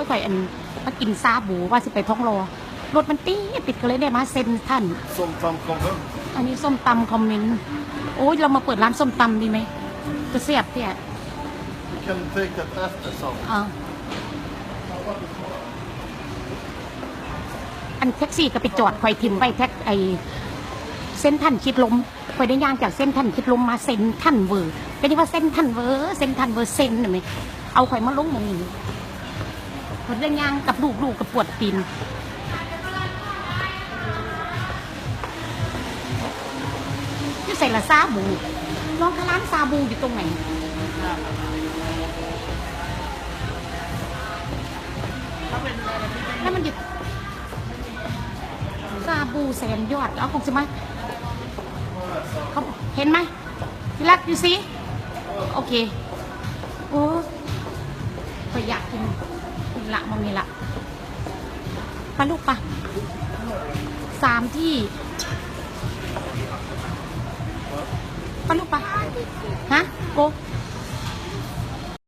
ยข่อยอันมากินซาบูว่าสิไปท้องรอรถมันตีดติดกันเลยได้มาเซ็นท่าน Som tam kommer. อันนี้ส้มตำคอมเมนต์โอ้ยเรามาเปิดร้านส้มตำดีไหมจะเสียบเนี่ย You can take that after some. อ่าอันแท็กซี่ก็ไปจอดคอยทิมไว้แท็กไอเส้นท่านคิดลมคอยได้ย่างจากเส้นท่านคิดลมมาเส้นท่านเวอร์เป็นที่ว่าเส้นท่านเวอร์เส้นท่านเวอร์เส้นเห็นไหมเอาคอยมาลงหมองนี้ คอยได้ย่างกับลูกลูกกับปวดตีนที่ใส่ละซาบูลองคะร้านซาบูอยู่ตรงไหนแล้วมันหยุดซาบูแสนยอดเอาของสิมเขาเห็นไหมพี่รักอยู่สิโอเคโอ้ก็อยากกินกิน ละมามีละไปลูกปะสามที่ไปลูกปะฮะโก